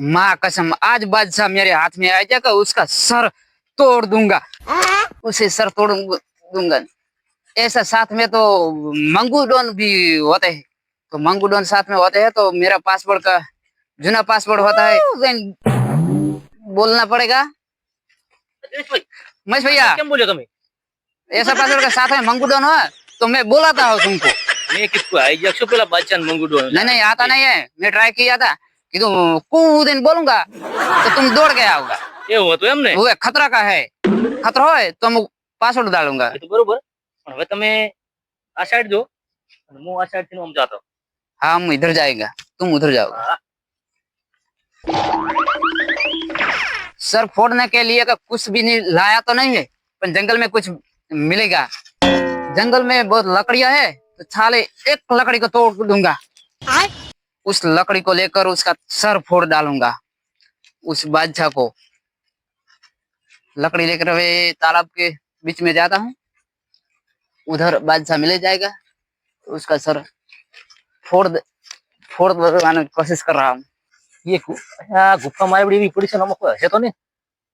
माँ कसम आज बादशाह मेरे हाथ में आ जाएगा उसका सर तोड़ दूँगा। उसे सर तोड़ दूँगा ऐसा साथ में तो मंगूडोन भी होते हैं। तो मंगूडोन साथ में होते हैं तो मेरा पासवर्ड का जूना पासवर्ड होता है। बोलना पड़ेगा। महेश भैया। बोले तुम्हें? ऐसा पासवर्ड का साथ में मंगूडोन हो तो मैं बोलाता हूँ तुमको। मैं किसको? है मंगू नहीं नहीं आता नहीं है। मैं ट्राई किया था। कि तुम कूदिन बोलूंगा तो तुम दौड़ गया होगा એવું હતું એમ ને वो है, खतरा का है खतरा है तो मैं पासवर्ड डालूंगा એ તો બરોબર પણ હવે તમે આ સાઈડ જો અને હું આ સાઈડ થી આમ જાતો हाँ हम इधर जाएगा तुम उधर जाओगे હા. सर फोड़ने के लिए का कुछ भी नहीं लाया तो नहीं है पर जंगल में कुछ मिलेगा जंगल में बहुत लकड़ियां है तो छाले एक लकड़ी को तोड़ दूंगा उस लकड़ी को लेकर उसका सर फोड़ डालूँगा। उस बादशाह को। लकड़ी लेकर वे तालाब के बीच में जाता हूँ। उधर बादशाह मिले जाएगा। उसका सर फोड़ फोड़ बनाने की कोशिश कर रहा हूँ। ये गुप्ता मारे बड़ी पड़ी से नमक है तो नहीं?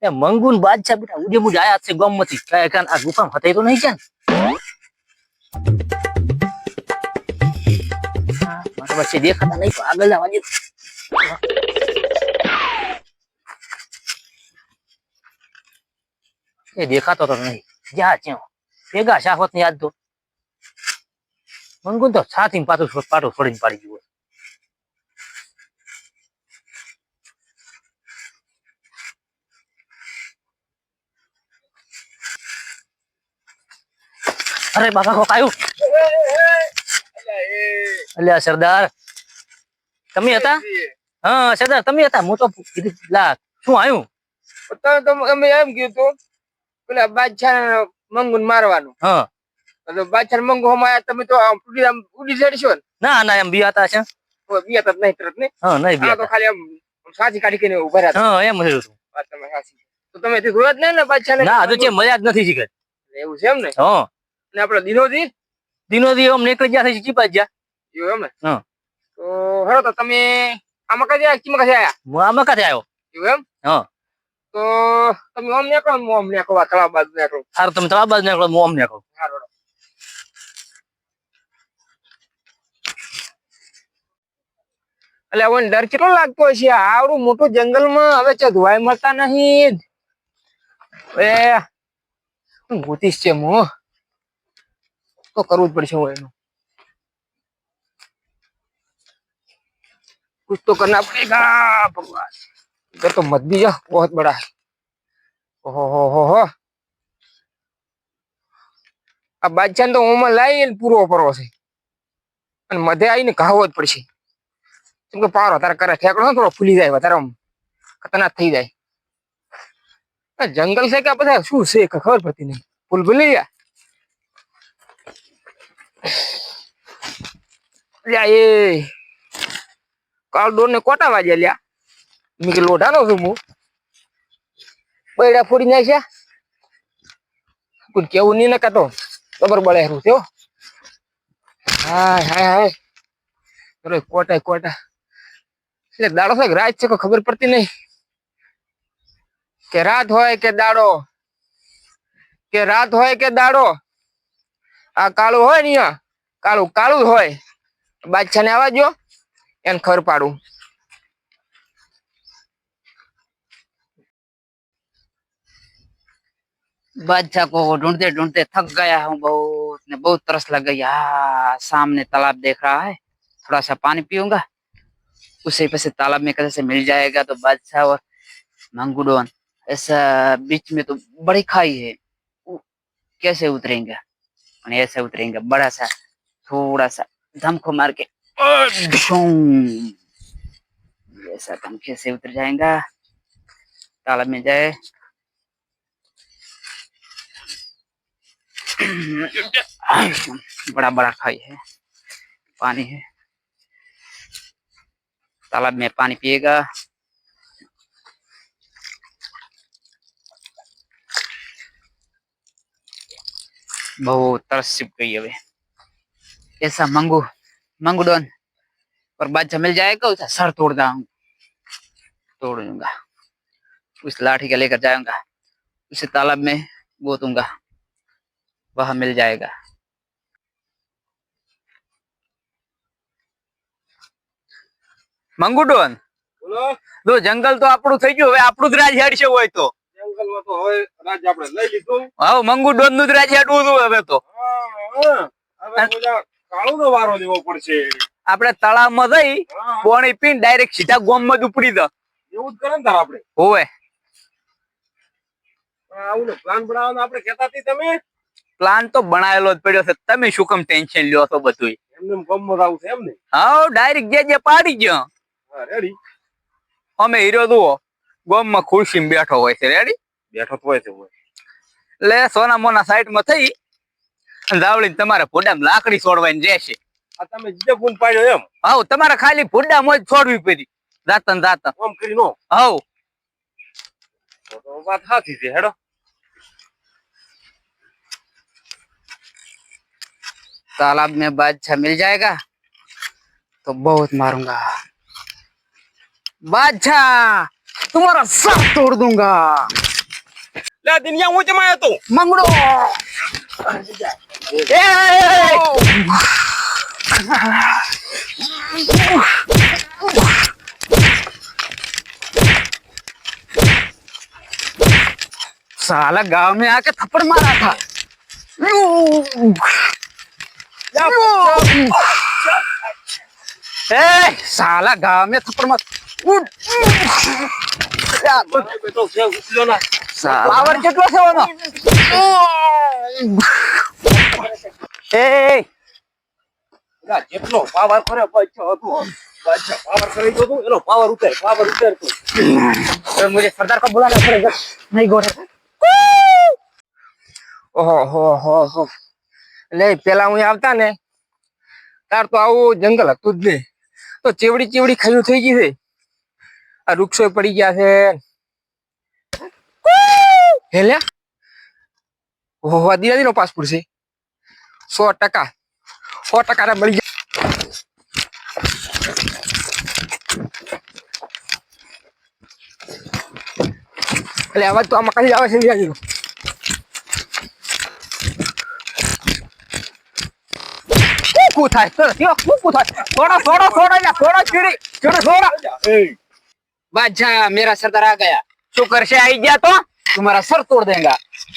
या मंगून बादशाह बेटा, उजे मुझे आया से गम मती। गुफा में हते तो नहीं क्या? તો મારા વચ્ચે દેખાતા નહીં, પણ આગળ જવા. એ દેખાતો તો નહીં. જા ચ્યો ભેગા શાહવતની યાદ તો. મંગુન તો છાતી પાછું પાટું છોડીને પાડી ગયું અરે બાબા કોક આવ્યું? અલ્યા સરદાર. તમે હતા? હા સરદાર તમે હતા? હું તો કીધું લા શું આવ્યું તમે તો અમે એમ કીધું પેલા બાદશાહ મંગુન મારવાનું. હા. તો બાદશાહ મંગુ હમાયા તમે તો ઉડી આમ ઉડી જડશો ને. ના ના એમ બિયાતા છે. તો બિયા તો નહીં તરત ને હા નહીં આ તો ખાલી આમ સાચી કાઢી કરીને ઊભા રહ્યા હા એમ હતું. તમે સાચી તો તમે તે જોયા જ નહીં ને બાદશાહ ના હજુ છે મજા જ નથી શીખર એવું છે એમ ને? હા. અને આપડે દિનોજી દિનોદી આમ નીકળી ગયા છે ચીપા ગયા. એવું એમ ને? હા. તો હેડો તો તમે આમાં કઈ આયા ચીમાં કઈ આયા? હું આમાં કાંથી આવ્યો એવું એમ? હા. તો તમે ઓમ નીકળો હું ઓમ નીકળો તળાવ બાજુ નીકળો. સારું તમે તળાવ બાજુ નીકળો હું નીકળો. એટલે હવે ડર કેટલો લાગતો હશે? આવડું મોટું જંગલમાં હવે ચો ધોવાઈ મળતા નહીં. એ ભૂતીશ છે હું. તો કરવું જ પડશે હું એનું. कुछ तो करना पड़ेगा भगवान इधर तो मत भी जा बहुत बड़ा है ओहो हो हो हो આ બાદશાહ તો ઓમાં લાવીને પૂરો પરો છે અને મધે આવીને ઘાવો જ પડશે કેમ કે પારો તારે કરે ઠેકડો ને થોડો ફૂલી જાય વધારે આમ ખતરનાક થઈ જાય આ જંગલ છે કે બધા શું છે કે ખબર પડતી નહીં ફૂલ ભૂલી ગયા લ્યા એ કાલ દોર ને કોટા વાગ્યા લ્યા. મેં કે લોઢાનો છું હું. બૈડા ફોડી નાખ્યા. કોઈ કેવું નહીં નકા તો ખબર બળે હેરું થયો. હાય હાય હાય. અરે કોટા કોટા. એટલે દાડો સાહેબ રાત છે કે ખબર પડતી નહીં. કે રાત હોય કે દાડો. કે રાત હોય કે દાડો. આ કાળું હોય ને કાળું કાળું હોય. બાદશાહ ને આવા જો એને ખબર પાડું बादशाह को ढूंढते ढूंढते थक गया हूँ बहुत ने बहुत तरस लग गई हाँ सामने तालाब देख रहा है थोड़ा सा पानी पीऊंगा उसे पैसे तालाब में कैसे मिल जाएगा तो बादशाह और मंगूडोन ऐसा बीच में तो बड़ी खाई है उ- कैसे उतरेंगे और ऐसे उतरेंगे बड़ा सा थोड़ा सा दम को मार के ऐसा दम कैसे उतर जाएगा तालाब में जाए बड़ा बड़ा खाई है पानी है तालाब में पानी पिएगा बहुत तरस छिप गई अभी ऐसा मंगू मंगू डॉन और बादशाह मिल जाएगा उसे सर तोड़ हूँ तोड़ दूंगा उस लाठी का लेकर जाऊंगा उसे तालाब में गोतूंगा वह मिल जाएगा મંગુડોન બોલો જો જંગલ તો આપણું થઈ ગયું હવે આપણું જ રાજ હેડશે હોય તો જંગલમાં તો હવે રાજ આપણે લઈ લીધું હવે મંગુડોન નું જ રાજ હેડવું હતું હવે તો હા, હા. હવે ઓલા કાળુનો વારો લેવો પડશે. આપણે તળાવમાં જઈ પાણી પીને ડાયરેક્ટ સીધા ગોમમાં જ ઉપડી દો. એવું જ કરે ને તાર આપણે. હોવે. આવું પ્લાન બનાવવાનો આપણે કહેતા હતી તમે? પ્લાન તો બનાવેલો જ પડ્યો છે. તમે શું કમ ટેન્શન લ્યો છો બધું એમને એમ આવું છે એમ ને હા ડાયરેક્ટ જે જે પાડી ગયો. રેડી અમે હીરો જુઓ ગોમમાં ખુરશી બેઠો હોય છે. રેડી બેઠો તો હોય છે એટલે સોના મોના સાઈડમાં થઈ જાવડી તમારે ભૂડામાં લાકડી છોડવાની રહેશે આ તમે જીજે ગુણ પાડ્યો એમ હાઉ તમારે ખાલી ભૂડામાં જ છોડવી પડી જાતા ને જાતા આમ કરી નો હાઉ તો તો વાત સાચી છે હેડો तालाब में बादशाह मिल जाएगा तो बहुत मारूंगा बादशाह तुम्हारा सर तोड़ दूंगा લે દિનિયા હું જમાયો તું मंगड़ो साला गांव में आके थप्पड़ मारा था ए साला गांव में थप्पड़ मार उठ બેટો છે ઉઠલ્યો ના પાવર કેટલો છે ઓનો એ ના, જેટલો પાવર કરે બચ્ચો હતો બચ્ચા પાવર કરી દો તું એનો પાવર ઉતાર પાવર ઉતાર તું तो मुझे सरदार को बुलाना पड़ेगा नहीं गोरे ઓહો હો હો હો એટલે પેલા હું આવતા ને તાર તો આવું જંગલ હતું જ નહીં તો ચેવડી ચેવડી ખાયું થઈ ગઈ છે આ વૃક્ષો પડી ગયા છે હેલ્યા ઓહો દિવાળી નો પાસપોર્ટ છે सौ टका। सौ टका तो मिल गया। अरे आवाज़ तो मकान ही आवाज़ नहीं आई कुथा है। यो कुथा थोड़ा थोड़ा थोड़ा या थोड़ा चिड़ी चिड़ी थोड़ा। बाजा मेरा सरदार आ गया। शुक्र से आई गया तो? तुम्हारा सर तोड़ देगा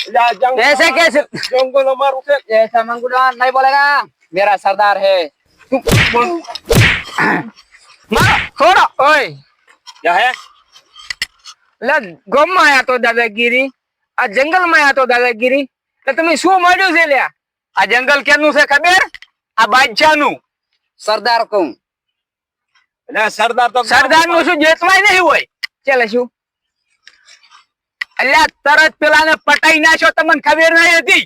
જા જંગલ ऐसे कैसे જંગલ અમારું છે ऐसा मंगुलान नहीं बोलेगा मेरा सरदार है મારો થોડો ઓય જા હે એટલે ગામમાં આયા તો દાદાગીરી આ જંગલમાં આયા તો દાદાગીરી એટલે તમે શું માંડ્યું છે લ્યા આ જંગલ કેનું છે ખબર આ બાદશાહ નું સરદાર કહું એટલે સરદાર તો સરદાર નું શું જેતવાય નહીં હોય ચાલે શું અલ્યા તરત પેલાને પટાઈ નાખ્યો તમને ખબર નહીં હતી?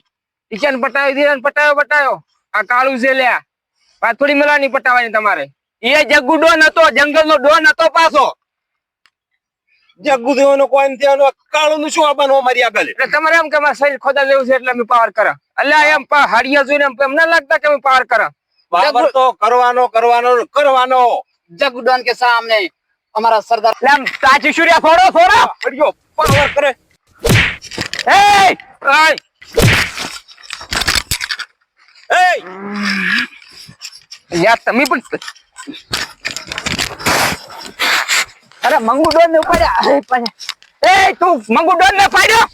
કિશન પટાવી ધીરન પટાયો પટાયો. આ કાળું છે લ્યા. પાથોડી મેળવાની પટાવાની તમારે. એ જગ્ગુ ડોન હતો જંગલનો ડોન હતો પાછો. નું શું આવવાનું એટલે તમારે એમ કે શરીર ખોદા લેવું છે એટલે અમે પાવર કરા. અલ્યા એમ હરિયા જોઈને એમ ના લાગતા કે અમે પાવર કરા? પાવર તો કરવાનો કરવાનો કરવાનો. જગ્ગુ ડોન કે સામે અમારા સરદાર એમ સાચી ફોડો ફોડો. ફોડ્યો પાવર કરે. એ યાર, તમે પણ અરે, મંગુ ડોન ને ઉપાડ્યા. એ તું મંગુ ડોન ને પાડ્યો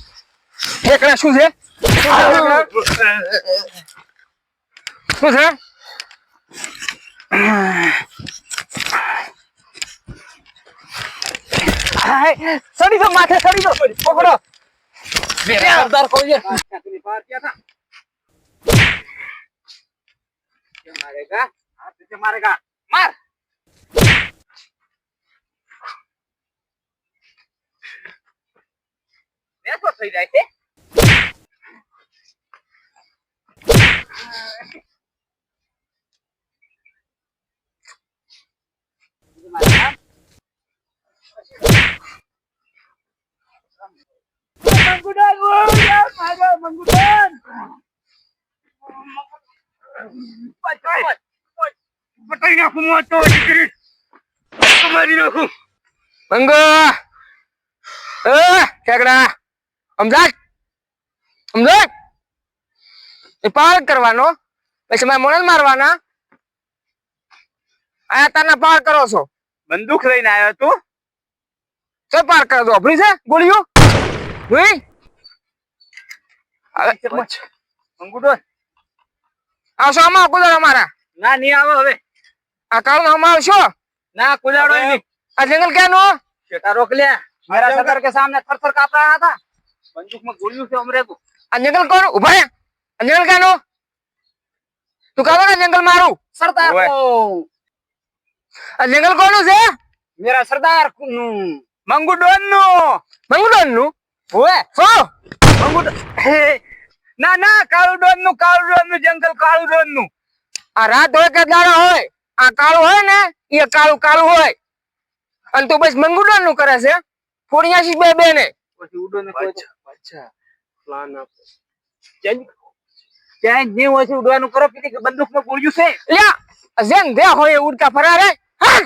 એકડા શું છે? શું છે? હે ચડી દો માથે ચડી દો. પકડો. સરદાર કોઈ મારેગા મારેગા માર થઈ જાય છે. પટાઈ નાખું મોટો દીકરી મારી નાખું મંગો! એ ઠેકડા સમજાય સમજાય એ પાર કરવાનો. પછી મારે મોણસ મારવાના. આ તારના પાર કરો છો. બંદૂક લઈને આવ્યો તું તો પાર કરો છો? અભરી છે? ગોળીઓ? હવે અંગૂઠો આવશો આમાં કુદાડો મારા ના નહીં આવે હવે. આ કાળું આમાં આવશો? ના કુદાડો નહીં. આ જંગલ ક્યાંનું? શેટા રોક લે. મારા સદર કે સામે થરથર કાપતા હતા. બંદૂકમાં ગોળ્યું છે અમરે કો આ જંગલ કોણ? ઊભા આ જંગલ ક્યાંનું? તું કાળો ને જંગલ મારું. સરદાર આ જંગલ કોનું છે? મેરા સરદારનું મંગુ નું મંગુ નું ઓએ સો મંગુ હે ના ના કાળુ ડોનનું કાળુ ડોનનું જંગલ કાળુ ડોનનું આ રાત હોય કે દાડો હોય આ કાળું હોય ને એ કાળું કાળું હોય. અને તું બસ મંગુડોનનું કરે છે? ફોડિયાસી બે બે ને પછી ઉડો ને અચ્છા પ્લાન આપ. ચેન્જ ચેન્જ નહીં હોય છે ઉડવાનું કરો પીધી બંદૂકમાં ગોળ્યું છે? લ્યા જેમ દે હોય ઉડતા ઉડકા ફરા હા!